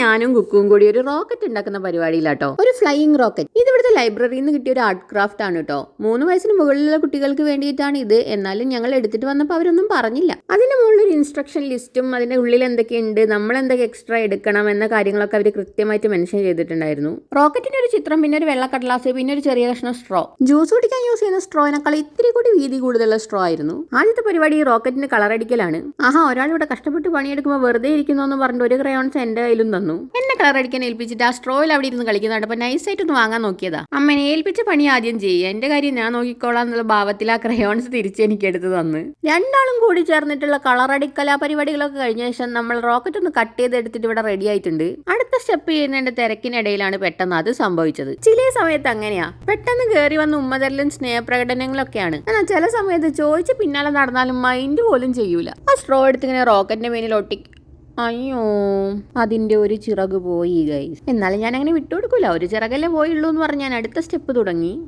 ഞാനും കുക്കും കൂടി ഒരു റോക്കറ്റ് ഉണ്ടാക്കുന്ന പരിപാടിയിലാട്ടോ. ഒരു ഫ്ലൈയിങ് റോക്കറ്റ് ഇത് ഇവിടുത്തെ ലൈബ്രറിയിൽ നിന്ന് കിട്ടിയ ഒരു ആർട്ട് ക്രാഫ്റ്റ് ആണ് കേട്ടോ മൂന്ന് വയസ്സിന് മുകളിലുള്ള കുട്ടികൾക്ക് വേണ്ടിയിട്ടാണ് ഇത്. എന്നാലും ഞങ്ങൾ എടുത്തിട്ട് വന്നപ്പോൾ അവരൊന്നും പറഞ്ഞില്ല. അതിന്റെ മുകളിൽ ഒരു ഇൻസ്ട്രക്ഷൻ ലിസ്റ്റും അതിന്റെ ഉള്ളിൽ എന്തൊക്കെയുണ്ട് നമ്മൾ എന്തൊക്കെ എക്സ്ട്രാ എടുക്കണം എന്ന കാര്യങ്ങളൊക്കെ അവർ കൃത്യമായിട്ട് മെൻഷൻ ചെയ്തിട്ടുണ്ടായിരുന്നു. റോക്കറ്റിന്റെ ഒരു ചിത്രം പിന്നെ ഒരു വെള്ള കടലാസ് പിന്നെ ഒരു ചെറിയ കഷ്ണം സ്ട്രോ ജ്യൂസ് കുടിക്കാൻ യൂസ് ചെയ്യുന്ന സ്ട്രോയിനേക്കാൾ ഇത്തിരി കൂടി വീതി കൂടുതലുള്ള സ്ട്രോ ആയിരുന്നു. ആദ്യത്തെ പരിപാടി ഈ റോക്കറ്റിന് കളർ അടിക്കലാണ്. ആഹാ ഒരാൾ ഇവിടെ കഷ്ടപ്പെട്ട് പണിയെടുക്കുമ്പോൾ വെറുതെ ഇരിക്കുന്നു എന്ന് പറഞ്ഞിട്ട് ഒരു ക്രയോൺസ് എന്റെ കയ്യിലും തന്നു എന്നെ കളർ അടിക്കാൻ ഏൽപ്പിച്ചിട്ട് ആ സ്ട്രോയിൽ അവിടെ ഇരുന്ന് കളിക്കുന്നുണ്ട് അപ്പൊ നൈസായിട്ട് ഒന്ന് വാങ്ങാൻ നോക്കിയതാ. അമ്മനെ ഏൽപ്പിച്ച പണി ആദ്യം ചെയ്യുക എന്റെ കാര്യം ഞാൻ നോക്കിക്കോളാം എന്നുള്ള ഭാവത്തിൽ ആ ക്രയോൺസ് തിരിച്ച് എനിക്ക് എടുത്തു തന്ന്. രണ്ടാളും കൂടി ചേർന്നിട്ടുള്ള കളർ അടിക്കല പരിപാടികളൊക്കെ കഴിഞ്ഞ ശേഷം നമ്മൾ റോക്കറ്റ് ഒന്ന് കട്ട് ചെയ്ത് എടുത്തിട്ട് ഇവിടെ റെഡി ആയിട്ടുണ്ട്. അടുത്ത സ്റ്റെപ്പ് ചെയ്യുന്നതിന്റെ തിരക്കിനിടയിലാണ് പെട്ടെന്ന് അത് സംഭവിച്ചത്. ചില സമയത്ത് അങ്ങനെയാ. പെട്ടെന്ന് കയറി വന്ന ഉമ്മതരലും സ്നേഹപ്രകടനങ്ങളൊക്കെയാണ്. എന്നാൽ ചില സമയത്ത് ചോദിച്ച് പിന്നാലെ നടന്നാലും മൈൻഡ് പോലും ചെയ്യൂല. ആ സ്ട്രോ എടുത്തിങ്ങനെ റോക്കറ്റിന്റെ മേനിൽ ഒട്ടി അയ്യോ അതിന്റെ ഒരു ചിറക് പോയി ഗൈസ് എന്നാലും ഞാൻ അങ്ങനെ വിട്ടുകൊടുക്കൂല. ഒരു ചിറകല്ലേ പോയുള്ളൂ എന്ന് പറഞ്ഞ് ഞാൻ അടുത്ത സ്റ്റെപ്പ് തുടങ്ങി.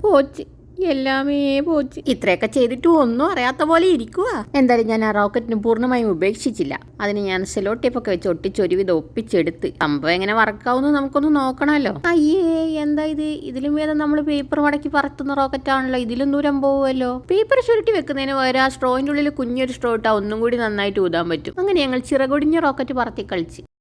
പോച്ച്. എല്ലാമേ പോച്ച്. ഇത്രയൊക്കെ ചെയ്തിട്ട് ഒന്നും അറിയാത്ത പോലെ ഇരിക്കുക എന്തായാലും ഞാൻ ആ റോക്കറ്റിന് പൂർണമായും ഉപേക്ഷിച്ചില്ല. അതിന് ഞാൻ സെലോ ടേപ്പൊക്കെ വെച്ച് ഒട്ടിച്ച് ഒപ്പിച്ചെടുത്ത്. സംഭവം എങ്ങനെ വർക്കാവുന്നു നമുക്കൊന്ന് നോക്കണമല്ലോ. അയ്യേ എന്താ ഇത്? ഇതിലും വേദം നമ്മൾ പേപ്പർ മടക്കി പറത്തുന്ന റോക്കറ്റ് ആണല്ലോ ഇതിലും ദൂരം പോവുമല്ലോ. പേപ്പർ ചുരുട്ടി വെക്കുന്നതിന് പകരം ആ സ്ട്രോയിന്റെ ഉള്ളിൽ കുഞ്ഞൊരു സ്ട്രോ ഇട്ടാൽ ഒന്നും കൂടി നന്നായിട്ട് ഊതാൻ പറ്റും. അങ്ങനെ ഞങ്ങൾ ചിറകൊടിഞ്ഞ റോക്കറ്റ് പറത്തി കളിച്ച്.